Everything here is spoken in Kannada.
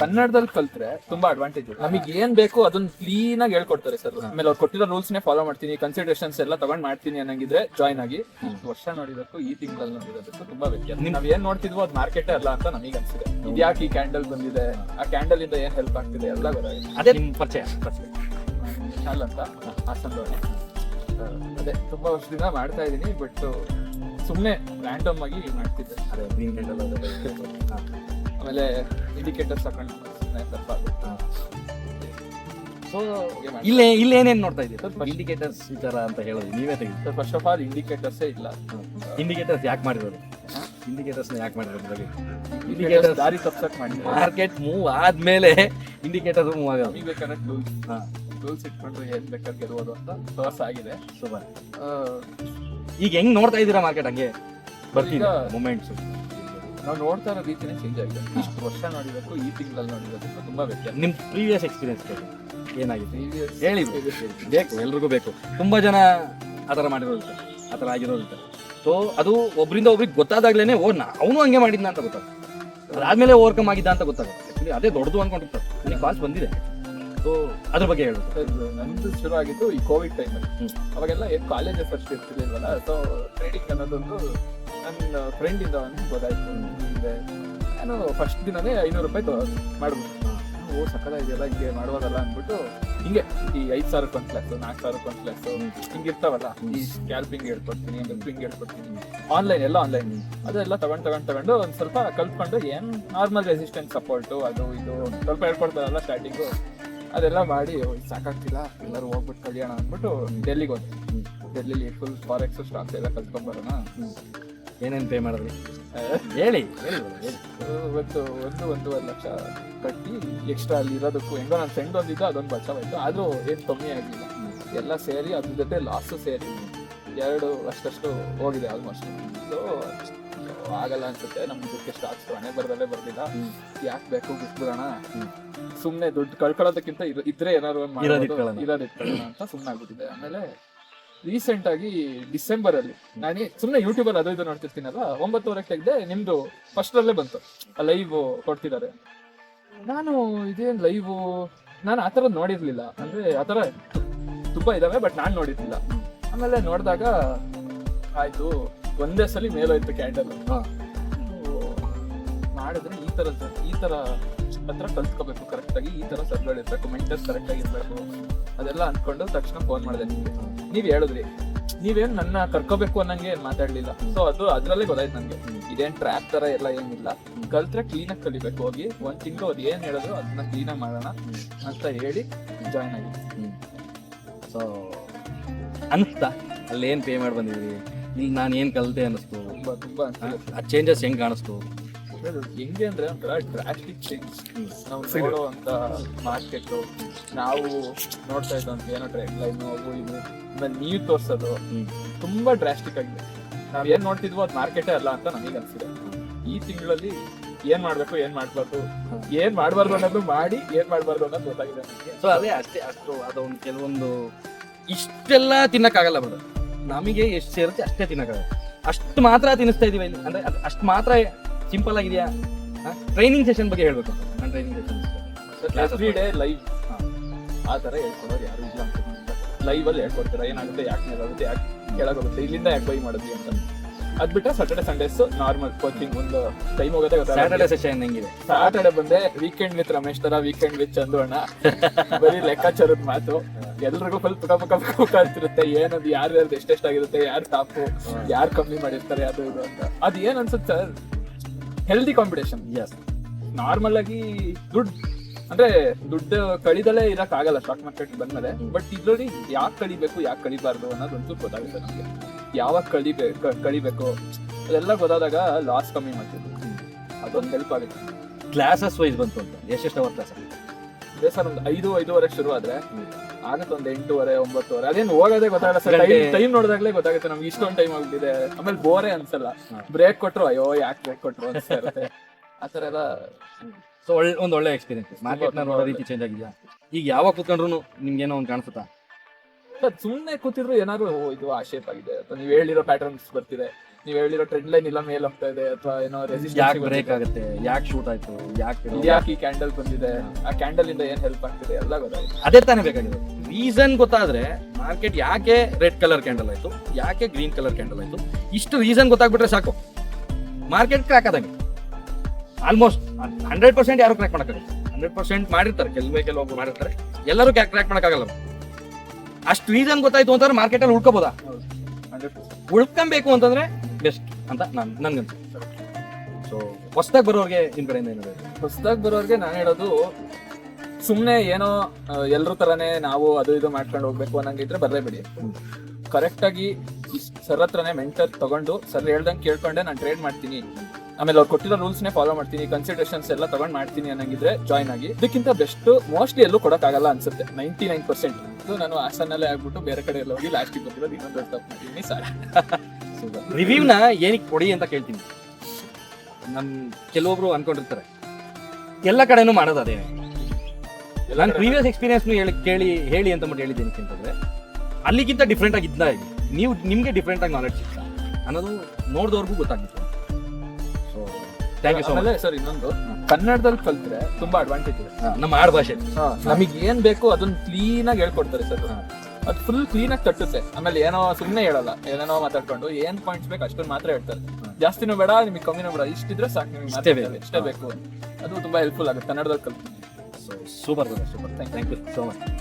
ಕನ್ನಡದಲ್ಲಿ ಕಲ್ತ್ರೆ ತುಂಬಾ ಅಡ್ವಾಂಟೇಜ್ ನಮಗೆ ಏನ್ ಬೇಕು ಅದನ್ನ ಕ್ಲೀನ್ ಆಗಿ ಹೇಳ್ಕೊಡ್ತಾರೆ ಸರ್ ಆಮೇಲೆ ಅವ್ರು ಕೊಟ್ಟಿರೋ ರೂಲ್ಸ್ ನೇ ಫಾಲೋ ಮಾಡ್ತೀನಿ ಕನ್ಸಿಡರೇಷನ್ಸ್ ಎಲ್ಲ ತಗೊಂಡ್ ಮಾಡ್ತೀನಿ ಅನ್ನಂಗಿದ್ರೆ ಜಾಯ್ನ್ ಆಗಿ ವರ್ಷ ನೋಡಿದಕ್ಕೂ ಈ ತಿಂಗಳಲ್ಲಿ ನೋಡಿರೋದಕ್ಕೂ ತುಂಬಾ ವ್ಯತ್ಯಾಸ. ನಾವ್ ಏನ್ ನೋಡ್ತಿದ್ವೋ ಅದು ಮಾರ್ಕೆಟ್ ಅಲ್ಲ ಅಂತ ನಮಗೆ ಅನ್ಸಿದೆ ಇದ್ಯಾಕೆ ಈ ಕ್ಯಾಂಡಲ್ ಬಂದಿದೆ? ಆ ಕ್ಯಾಂಡಲ್ ಇಂದ ಏನ್ ಹೆಲ್ಪ್ ಆಗ್ತಿದೆ? ಎಲ್ಲ ಗೊತ್ತಾಗಿದೆ ಅದೇ ನಿಮ್ ಪರಿಚಯ. ಶಾಲ್ ಅಂತ ಹಾಸನದವನೇ ಅದೇ ತುಂಬಾ ವರ್ಷದಿಂದ ಮಾಡ್ತಾ ಇದೀನಿ ಬಟ್ ಸುಮ್ಮನೆ ರ್ಯಾಂಡಮ್ ಆಗಿ ಮಾಡ್ತಿದ್ದೆ. ಅದೇ ಆಮೇಲೆ ಇಂಡಿಕೇಟರ್ಸ್ ಹಾಕೊಂಡು ಸ್ವಲ್ಪ. ಸೊ ಇಲ್ಲೇ ಇಲ್ಲಿ ಏನೇನ್ ನೋಡ್ತಾ ಸ್ವಲ್ಪ ಇಂಡಿಕೇಟರ್ಸ್ ಈ ಅಂತ ಹೇಳೋದು ನೀವೇ ತೆಗೆದು ಫಸ್ಟ್ ಆಫ್ ಆಲ್ ಇಂಡಿಕೇಟರ್ಸೇ ಇಲ್ಲ. ಇಂಡಿಕೇಟರ್ಸ್ ಯಾಕೆ ಮಾಡಿರೋದು? ಇಂಡಿಕೇಟರ್ಸ್ ಯಾಕೆ ಮಾಡಿರೋದು ಇಂಡಿಕೇಟರ್ಸ್ ಇಂಡಿಕೇಟರ್ಸ್ ದಾರಿ ತಪ್ಸಕ್ ಮಾಡಿ ಮಾರ್ಕೆಟ್ ಮೂವ್ ಆದ್ಮೇಲೆ ಇಂಡಿಕೇಟರ್ ಮೂವ್ ಆಗೋದು. ಈಗ ಕರೆಕ್ಟ್ ಟೂಲ್ಸ್ ಹಾ. ಟೂಲ್ಸ್ ಇಟ್ಕೊಂಡ್ರೆ ಏನ್ ಬೇಕಾದ್ರೆ ಗೆಲ್ಬೋದು ಅಂತ ತೋರ್ಸ್ ಆಗಿದೆ. ಸೂಪರ್. ಈಗ ಹೆಂಗ್ ನೋಡ್ತಾ ಇದ್ದೀರಾ ಮಾರ್ಕೆಟ್ ಹಂಗೆ? ಬರ್ತೀನಿ ಈಗ- ಮೂಮೆಂಟ್ಸ್ ನಾವು ನೋಡ್ತಾ ಇರೋ ರೀತಿನೇ ಚೇಂಜ್ ಆಗಿದೆ. ಇಷ್ಟು ವರ್ಷ ನೋಡಿರೋದು ಈ ತಿಂಗಳಲ್ಲಿ ನೋಡಿರೋದಕ್ಕೂ ತುಂಬಾ ವ್ಯತ್ಯಾಸ. ನಿಮ್ಮ ಪ್ರೀವಿಯಸ್ ಎಕ್ಸ್ಪೀರಿಯನ್ಸ್ ಏನಾಗಿದೆ? Previous ಹೇಳಿ. ಬೇಕು ಎಲ್ರಿಗೂ ಬೇಕು. ತುಂಬಾ ಜನ ಆ ಥರ ಮಾಡಿರೋದು ಆ ಥರ ಆಗಿರೋದು ಸೊ ಅದು ಒಬ್ರಿಂದ ಒಬ್ರಿಗೆ ಗೊತ್ತಾದಾಗ್ಲೇ ಓ ನಾ ಅವನು ಹಂಗೆ ಮಾಡಿದ್ನ ಅಂತ ಗೊತ್ತಾಗುತ್ತೆ. ಅದಾದ್ಮೇಲೆ ಓವರ್ಕಮ್ ಆಗಿದ್ದ ಅಂತ ಗೊತ್ತಾಗುತ್ತೆ. ಆಕ್ಚುಲಿ ಅದೇ ದೊಡ್ಡದು ಅನ್ಕೊಂಡಿರ್ತಾರೆ. ನನಗೆ ಕಾಲ್ಸ್ ಬಂದಿದೆ. ಸೊ ಅದ್ರ ಬಗ್ಗೆ ಹೇಳು. ನಮ್ದು ಶುರು ಆಗಿದ್ದು ಈ ಕೋವಿಡ್ ಟೈಮಲ್ಲಿ ಹ್ಮ್. ಅವಾಗೆಲ್ಲ ಏನು ಕಾಲೇಜ್ ಫಸ್ಟ್ ಇರ್ತಿರ್ಲಿಲ್ವಲ್ಲ? ಸೊ ಟ್ರೇಡಿಂಗ್ ಅನ್ನೋದೊಂದು ನನ್ನ ಫ್ರೆಂಡ್ ಇಂದ ಒಂದು ಗೊತ್ತಾಯ್ತು. ಹಿಂದೆ ನಾನು ಫಸ್ಟ್ ದಿನನೇ ಐನೂರು ರೂಪಾಯಿ ಮಾಡ್ಬಿಟ್ಟು ಓ ಸಕಲ ಇದೆಯಲ್ಲ ಹಿಂಗೆ ಮಾಡುವಾಗಲ್ಲ ಅಂದ್ಬಿಟ್ಟು ಹಿಂಗೆ ಈ ಐದು ಸಾವಿರಕ್ಕೆ ಒಂದು ಕ್ಲಾಸು ನಾಲ್ಕು ಸಾವಿರಕ್ಕೆ ಒಂದು ಹಿಂಗೆ ಇರ್ತಾವಲ್ಲ ಈ ಸ್ಕ್ಯಾಲ್ಪಿಂಗ್ ಹೇಳ್ಕೊಡ್ತೀನಿ ವೆಬ್ಬಿಂಗ್ ಹೇಳ್ಕೊಡ್ತೀನಿ. ಆನ್ಲೈನ್ ಎಲ್ಲ ಆನ್ಲೈನ್ ಅದೆಲ್ಲ ತಗೊಂಡು ತಗೊಂಡು ತಗೊಂಡು ಒಂದು ಸ್ವಲ್ಪ ಕಲ್ತ್ಕೊಂಡು ಏನು ನಾರ್ಮಲ್ ರೆಸಿಸ್ಟೆನ್ಸ್ ಸಪೋರ್ಟು ಅದು ಇದು ಸ್ವಲ್ಪ ಹೇಳ್ಕೊಡ್ತಾರಲ್ಲ ಸ್ಟಾರ್ಟಿಂಗು ಅದೆಲ್ಲ ಮಾಡಿ ಸಾಕಾಗ್ತಿಲ್ಲ ಎಲ್ಲರೂ ಹೋಗ್ಬಿಟ್ಟು ಕಲಿಯೋಣ ಅಂದ್ಬಿಟ್ಟು ಡೆಲ್ಲಿಗೆ ಹೋದ್ವಿ ಡೆಲ್ಲಿಲಿ ಫುಲ್ ಫಾರೆಕ್ಸ್ ಸ್ಟಾಕ್ಸ್ ಎಲ್ಲ ಕಲ್ತ್ಕೊಂಡ್ಬರೋಣ ಏನೇನು ಪೇ ಮಾಡಿದ್ರಿ ಹೇಳಿ. ಇವತ್ತು ಒಂದು ಒಂದೂವರೆ ಲಕ್ಷ ಕಟ್ಟಿ ಎಕ್ಸ್ಟ್ರಾ ಅಲ್ಲಿ ಇರೋದಕ್ಕೂ ಹೆಂಗೋ ನನ್ನ ಫ್ರೆಂಡ್ ಒಂದಿದ್ದು ಅದೊಂದು ಬಚಾವಾಯ್ತು. ಆದರೂ ಏನು ಕಮ್ಮಿ ಆಗಿಲ್ಲ ಎಲ್ಲ ಸೇರಿ ಅದ್ರ ಜೊತೆ ಲಾಸು ಸೇರಿ ಎರಡು ಅಷ್ಟಷ್ಟು ಹೋಗಿದೆ ಆಲ್ಮೋಸ್ಟ್ ಸೊ ಆಗಲ್ಲ ಅನ್ಸುತ್ತೆ. ನಮ್ಮ ದುಡ್ಡು ಸ್ಟಾಕ್ಸ್ ಹಣೆ ಬರ್ದಲ್ಲೇ ಬರ್ದಿಲ್ಲ ಯಾಕೆ ಬೇಕು ಬಿಟ್ಬಿಡೋಣ ಸುಮ್ಮನೆ ದುಡ್ಡು ಕಳ್ಕೊಳ್ಳೋದಕ್ಕಿಂತ ಇದ್ರೆ ಏನಾದ್ರು ಒಂದು ಇರೋದ್ ಮಾಡ್ಬೋದು, ಇಟ್ಕೊಳ್ಳೋಣ. ಇರೋದ್ ಇಟ್ಕೊಳ್ಳೋಣ ಅಂತ ಸುಮ್ಮನೆ ಆಗ್ಬಿಟ್ಟಿದೆ ಆಮೇಲೆ ರೀಸೆಂಟ್ ಆಗಿ ಡಿಸೆಂಬರ್ ಅಲ್ಲಿ ನಾನು ಸುಮ್ಮನೆ ಯೂಟ್ಯೂಬ್ ಅಲ್ಲಿ ಅದು ಇದು ನೋಡ್ತಿರ್ತೀನಲ್ಲ ಒಂಬತ್ತುವರೆಗೆ ತೆಗ್ದೆ ನಿಮ್ದು ಫಸ್ಟ್ ಅಲ್ಲೇ ಬಂತು. ಲೈವ್ ಕೊಡ್ತಿದ್ದಾರೆ. ನಾನು ಇದೇನ್ ಲೈವ್ ನಾನು ಆತರ ನೋಡಿರ್ಲಿಲ್ಲ. ಅಂದ್ರೆ ಆತರ ತುಂಬಾ ಇದಾವೆ ಬಟ್ ನಾನು ನೋಡಿರ್ಲಿಲ್ಲ. ಆಮೇಲೆ ನೋಡಿದಾಗ ಆಯ್ತು ಒಂದೇ ಸಲ ಮೇಲೋಯ್ತು ಕ್ಯಾಂಡಲ್. ಮಾಡಿದ್ರೆ ಈ ತರ ಈ ತರ ಹತ್ರ ಕಲ್ತ್ಕೋಬೇಕು ಕರೆಕ್ಟ್ ಆಗಿ ಈ ತರ ಸರ್ಗಳಿರ್ಬೇಕು ಮೆಂಟರ್ಸ್ ಕರೆಕ್ಟ್ ಆಗಿ ಇರ್ಬೇಕು. ಅದೆಲ್ಲ ಅನ್ಕೊಂಡು ತಕ್ಷಣ ಫೋನ್ ಮಾಡಿದೆ ನಿಮ್ಗೆ. ನೀವ್ ಹೇಳಿದ್ರಿ. ನೀವೇನು ನನ್ನ ಕರ್ಕೋಬೇಕು ಅನ್ನಂಗೆ ಏನ್ ಮಾತಾಡ್ಲಿಲ್ಲ. ಸೊ ಅದು ಅದರಲ್ಲೇ ಗೊತ್ತಾಯ್ತು ನನಗೆ ಇದೇನ್ ಟ್ರ್ಯಾಪ್ ತರ ಎಲ್ಲ ಏನಿಲ್ಲ. ಕಲ್ತ್ರೆ ಕ್ಲೀನ್ ಆಗಿ ಕಲಿಬೇಕು ಹೋಗಿ. ಒಂದ್ ತಿಂಗಳು ಅವ್ರು ಏನ್ ಹೇಳಿದ್ರು ಅದನ್ನ ಕ್ಲೀನ್ ಆಗಿ ಮಾಡೋಣ ಅಂತ ಹೇಳಿ ಜಾಯ್ನ್ ಆಗಿ. ಸೊ ಅನಿಸ್ತಾ ಅಲ್ಲಿ ಏನು ಪೇ ಮಾಡಿ ಬಂದಿದ್ರಿ ಇಲ್ಲಿ ನಾನು ಏನು ಕಲಿತೆ ಅನ್ನಿಸ್ತು? ತುಂಬಾ ತುಂಬ ಆ ಚೇಂಜಸ್ ಹೆಂಗೆ ಕಾಣಿಸ್ತು? ಅದು ಹೆಂಗೆ ಅಂದ್ರೆ ಒಂಥರ ಡ್ರಾಸ್ಟಿಕ್ ಚೇಂಜ್ ನಾವು ನೋಡುವಂತ ಮಾರ್ಕೆಟ್ ನಾವು ನೋಡ್ತಾ ಇದ್ದಂತ ಏನೋ ಟ್ರೆಂಡ್ ಲೈನ್ ಅವು ಇದು ಆಮೇಲೆ ನೀವು ತೋರ್ಸೋದು. ತುಂಬಾ ಡ್ರಾಸ್ಟಿಕ್ ಆಗಿದೆ. ನಾವ್ ಏನ್ ನೋಡ್ತಿದ್ವೋ ಅದು ಮಾರ್ಕೆಟೇ ಅಲ್ಲ ಅಂತ ನಮಗೆ ಅನ್ಸಿದೆ. ಈ ತಿಂಗಳಲ್ಲಿ ಏನ್ ಮಾಡ್ಬೇಕು ಏನ್ ಮಾಡ್ಬಾರ್ದು ಏನ್ ಮಾಡ್ಬಾರ್ದು ಅನ್ನೋದು ಮಾಡಿ ಏನ್ ಮಾಡ್ಬಾರ್ದು ಅನ್ನೋದು ಗೊತ್ತಾಗಿದೆ ಸೊ ಅದೇ ಅಷ್ಟೇ ಅಷ್ಟು ಅದೊಂದು ಕೆಲವೊಂದು ಇಷ್ಟೆಲ್ಲ ತಿನ್ನಕ್ಕಾಗಲ್ಲ ಬರೋದು ನಮಗೆ ಎಷ್ಟು ಸೇರುತ್ತೆ ಅಷ್ಟೇ ತಿನ್ನಕ್ಕಾಗಲ್ಲ. ಅಷ್ಟು ಮಾತ್ರ ತಿನ್ನಿಸ್ತಾ ಇದೀವಿ ಇಲ್ಲಿ. ಅಂದ್ರೆ ಅದು ಅಷ್ಟು ಮಾತ್ರ ಸಿಂಪಲ್ ಆಗಿದೆಯಾ? ಟ್ರೈನಿಂಗ್ ಸೆಷನ್ ಬಗ್ಗೆ ಹೇಳ್ಬೇಕು. ನಾನು training session every day live ಆ ಥರ ಹೇಳ್ಕೊಡೋರು ಯಾರು ಇಲ್ಲ ಅಂತ ಲೈವ್ ಅಲ್ಲಿ ಹೇಳ್ಕೊಡ್ತೀರಾ? ಏನಾಗುತ್ತೆ? ಯಾಕೆ ಮೇಲಾಗುತ್ತೆ ಯಾಕೆ ಕೆಳಗೋಗುತ್ತೆ ಇಲ್ಲಿಂದ ಯಾಕೆ ಬೈ ಮಾಡಿದ್ವಿ ಅಂತ. ಅದ್ ಬಿಟ್ರೆ ಸಾಟರ್ಡೆ ಸಂಡೇಸ್ ನಾರ್ಮಲ್ ಕೋಚಿಂಗ್ ಒಂದು ಟೈಮ್ ಹೋಗುತ್ತೆ ಸ್ಯಾಟರ್ಡೆ ಸೆಷನ್ ಹೆಂಗಿದೆ? ಸಾಟರ್ಡೆ ಬಂದೆ ವೀಕೆಂಡ್ ವಿತ್ ರಮೇಶ್ ತರ ವೀಕೆಂಡ್ ವಿತ್ ಚಂದು ಅಣ್ಣ ಬರೀ ಲೆಕ್ಕಾಚಾರದ ಮಾತು. ಎಲ್ರಿಗೂ ಫುಲ್ ಪುಕ ಪುಕ ಪುಕ ಅಂತಿರುತ್ತೆ. ಏನದು ಯಾರು ಎಷ್ಟೆಷ್ಟಾಗಿರುತ್ತೆ ಯಾರು ಟಾಪು ಯಾರು ಕಮ್ಮಿ ಮಾಡಿರ್ತಾರೆ ಅದು ಇದು ಅಂತ. ಅದು ಏನ್ ಅನ್ಸುತ್ತೆ sir? Healthy competition is normal ಆಗಿ ದುಡ್ಡು ಅಂದ್ರೆ ದುಡ್ಡು ಕಳಿದಲೇ ಇರಕ್ ಆಗಲ್ಲ ಸ್ಟಾಕ್ ಮಾರ್ಕೆಟ್ ಬಂದ್ಮೇಲೆ. ಬಟ್ ಇದ್ರಲ್ಲಿ ಯಾಕೆ ಕಳಿಬೇಕು ಯಾಕೆ ಕಳಿಬಾರ್ದು ಅನ್ನೋದಂತೂ ಗೊತ್ತಾಗುತ್ತೆ ನಮ್ಗೆ. ಯಾವಾಗ ಕಳಿಬೇಕು ಕಳಿಬೇಕು ಅದೆಲ್ಲ ಗೊತ್ತಾದಾಗ ಲಾಸ್ ಕಮ್ಮಿ ಮಾಡ್ತಿದ್ರು ಅದೊಂದು ಹೆಲ್ಪ್ ಆಗುತ್ತೆ. ಕ್ಲಾಸಸ್ ವೈಸ್ ಬಂತು ಅಂತ. ಎಷ್ಟೆಷ್ಟು ಅವರ್ ಕ್ಲಾಸ್ ಅದೇ ಸರ್ ಒಂದು ಐದು ಐದೂವರೆಗೆ ಶುರು ಆದ್ರೆ ಆಗುತ್ತೆ ಒಂದು ಎಂಟೂವರೆ ಒಂಬತ್ತುವರೆ. ಅದೇನು ಹೋಗೋದೇ ಗೊತ್ತಾಗಲ್ಲ ಸರ್. ಟೈಮ್ ಟೈಮ್ ನೋಡಿದಾಗಲೇ ಗೊತ್ತಾಗುತ್ತೆ ನಮ್ಗೆ ಇಷ್ಟೊಂದು ಟೈಮ್ ಆಗ್ಬಿಟ್ಟಿದೆ. ಆಮೇಲೆ ಬೋರೆ ಅನ್ಸಲ್ಲ. ಬ್ರೇಕ್ ಕೊಟ್ರು ಅಯ್ಯೋ ಯಾಕೆ ಬ್ರೇಕ್ ಕೊಟ್ರು ಆ ಇರುತ್ತೆ. ಆತರ ಎಲ್ಲ ಸೊ ಒಳ್ಳೆ ಒಂದು ಒಳ್ಳೆ ಎಕ್ಸ್ಪೀರಿಯನ್ಸ್ ಮಾರ್ಕೆಟ್ ನೋಡೋ ರೀತಿ ಚೇಂಜ್ ಆಗಿದೆಯಾ? ಈಗ ಯಾವಾಗ ಕೂತ್ಕೊಂಡ್ರು ನಿಮ್ಗೆ ಏನೋ ಒಂದು ಕಾಣಿಸುತ್ತಾ? ಸುಮ್ಮನೆ ಸುಮ್ನೆ ಕೂತಿದ್ರು ಏನಾದ್ರು ಓ ಇದು ಆ ಶೇಪ್ ಆಗಿದೆ ಅಥವಾ ನೀವು ಹೇಳಿರೋ ಪ್ಯಾಟರ್ನ್ಸ್ ಬರ್ತಿದೆ. ನೀವ್ ಹೇಳಿರೋ ಟ್ರೆಂಡ್ ಲೈನ್ ಇಲ್ಲ ಮೇಲ್ ಹೋಗ್ತಾ ಇದೆ ಅಥವಾ ಏನೋ ಯಾಕೆ ಬ್ರೇಕ್ ಆಗುತ್ತೆ? ಯಾಕೆ ಶೂಟ್ ಆಯ್ತು? ಯಾಕೆ ಯಾಕೆ ಈ ಕ್ಯಾಂಡಲ್ ಬಂದಿದೆ? ಆ ಕ್ಯಾಂಡಲ್ ಇಂದ ಏನ್ ಹೆಲ್ಪ್ ಆಗ್ತಿದೆ? ಎಲ್ಲ ಗೊತ್ತಾಯ್ತು ಅದೇ ತಾನೇ ಬೇಕಾಗಿದೆ ರೀಸನ್ ಗೊತ್ತಾದ್ರೆ ಮಾರ್ಕೆಟ್ ಯಾಕೆ ರೆಡ್ ಕಲರ್ ಕ್ಯಾಂಡಲ್ ಆಯ್ತು? ಯಾಕೆ ಗ್ರೀನ್ ಕಲರ್ ಕ್ಯಾಂಡಲ್ ಆಯ್ತು? ಇಷ್ಟು ರೀಸನ್ ಗೊತ್ತಾಗ್ಬಿಟ್ರೆ ಸಾಕು. ಮಾರ್ಕೆಟ್ ಕ್ರ್ಯಾಕ್ ಆದಂಗೆ. ಆಲ್ಮೋಸ್ಟ್ ಹಂಡ್ರೆಡ್ ಪರ್ಸೆಂಟ್ ಯಾರು ಕ್ರ್ಯಾಕ್ ಮಾಡೋಕ್ಕಾಗಲ್ಲ. ಹಂಡ್ರೆಡ್ ಪರ್ಸೆಂಟ್ ಮಾಡಿರ್ತಾರೆ. ಕೆಲವೇ ಕೆಲವೊಬ್ಬರು ಮಾಡಿರ್ತಾರೆ. ಎಲ್ಲರೂ ಕ್ಯಾಕ್ ಕ್ರ್ಯಾಕ್ ಮಾಡಕ್ಕಾಗಲ್ಲ. ಅಷ್ಟು ರೀಸನ್ ಗೊತ್ತಾಯ್ತು ಅಂತಂದ್ರೆ ಮಾರ್ಕೆಟಲ್ಲಿ ಉಳ್ಕೋಬೋದಾ? ಉಳ್ಕೊಬೇಕು ಅಂತಂದ್ರೆ ಬೆಸ್ಟ್ ಅಂತ ನಾನು ನನ್ಗಂತ ಸೊ ಹೊಸದಾಗಿ ಬರೋರಿಗೆ ನಿಮ್ ಕಡೆಯಿಂದ ಏನಿದೆ ಹೊಸದಾಗಿ ಬರೋರಿಗೆ ನಾನು ಹೇಳೋದು ಸುಮ್ಮನೆ ಏನೋ ಎಲ್ರ ತರನೇ ನಾವು ಅದು ಇದು ಮಾಡ್ಕೊಂಡು ಹೋಗ್ಬೇಕು ಅನ್ನಂಗಿದ್ರೆ ಬರಲೇಬೇಡಿ. ಕರೆಕ್ಟಾಗಿ ಸರ್ ಹತ್ರನೇ ಮೆಂಟರ್ ತಗೊಂಡು ಸರ್ ಹೇಳ್ದಂಗೆ ಕೇಳ್ಕೊಂಡೆ ನಾನು ಟ್ರೇಡ್ ಮಾಡ್ತೀನಿ. ಆಮೇಲೆ ಅವ್ರು ಕೊಟ್ಟಿರೋ ರೂಲ್ಸ್ ನೇ ಫಾಲೋ ಮಾಡ್ತೀನಿ ಕನ್ಸಿಡರೇಷನ್ಸ್ ಎಲ್ಲ ತಗೊಂಡು ಮಾಡ್ತೀನಿ ಅನ್ನಂಗಿದ್ರೆ ಜಾಯ್ನ್ ಆಗಿ. ಇದಕ್ಕಿಂತ ಬೆಸ್ಟ್ ಮೋಸ್ಟ್ಲಿ ಎಲ್ಲೂ ಕೊಡೋಕ್ಕಾಗಲ್ಲ ಅನ್ಸುತ್ತೆ ನೈಂಟಿ ನೈನ್ ಪರ್ಸೆಂಟ್ ನಾನು ಹಾಸನಲ್ಲೇ ಆಗ್ಬಿಟ್ಟು ಬೇರೆ ಕಡೆ ಎಲ್ಲ ಹೋಗಿ ಲಾಸ್ಟಿಗೆ ಬರ್ತಿರೋದು ಇನ್ನೊಂದು ಮಾಡಿದ್ದೀನಿ ಸಾರಿ ರಿವ್ಯೂನ ಏನಕ್ಕೆ ಕೊಡಿ ಅಂತ ಕೇಳ್ತೀನಿ. ನಮ್ ಕೆಲವೊಬ್ರು ಅನ್ಕೊಂಡಿರ್ತಾರೆ. ಎಲ್ಲ ಕಡೆನೂ ಮಾಡೋದು ಅದೇ. ನಾನು ಪ್ರೀವಿಯಸ್ ಎಕ್ಸ್ಪೀರಿಯನ್ಸ್ ಹೇಳಿ ಕೇಳಿ ಹೇಳಿ ಅಂತ ಮಾಡಿ ಹೇಳಿದ್ದೀನಿ ಅಂತಂದ್ರೆ ಅಲ್ಲಿಗಿಂತ ಡಿಫ್ರೆಂಟ್ ಆಗಿ ಇದ್ದ ನೀವು ನಿಮ್ಗೆ ಡಿಫ್ರೆಂಟ್ ಆಗಿ ನಾಲೆಡ್ಜ್ ಸಿಗ್ತಾ ಅನ್ನೋದು ನೋಡಿದವ್ರಿಗೂ ಗೊತ್ತಾಗುತ್ತೆ. So thank you so much sir ಇನ್ನೊಂದು ಕನ್ನಡದಲ್ಲಿ ಕಲ್ತ್ರೆ ತುಂಬಾ ಅಡ್ವಾಂಟೇಜ್ ಇದೆ. ನಮ್ಮ ಆಡ್ ಭಾಷೆ. ನಮಗೆ ಏನ್ ಬೇಕು ಅದನ್ನ ಕ್ಲೀನ್ ಆಗಿ ಹೇಳ್ಕೊಡ್ತಾರೆ ಸರ್. ಅದು ಫುಲ್ ಕ್ಲೀನ್ ಆಗಿ ತಟ್ಟುತ್ತೆ. ಆಮೇಲೆ ಏನೋ ಸುಮ್ಮನೆ ಹೇಳಲ್ಲ. ಏನೇನೋ ಮಾತಾಡ್ಕೊಂಡು ಏನ್ ಪಾಯಿಂಟ್ಸ್ ಬೇಕು ಅಷ್ಟೊಂದು ಮಾತ್ರ ಹೇಳ್ತಾರೆ. ಜಾಸ್ತಿನೂ ಬೇಡ ನಿಮಗೆ ಕಮ್ಮಿನೂ ಬೇಡ. ಇಷ್ಟಿದ್ರೆ ಸಾಕು ನಿಮಗೆ ಇಷ್ಟೇ ಬೇಕು. ಇಷ್ಟೇ ಬೇಕು. ಅದು ತುಂಬಾ ಹೆಲ್ಪ್ಫುಲ್ ಆಗುತ್ತೆ ಕನ್ನಡದಲ್ಲಿ ಕಲ್ತು so super super thank you so much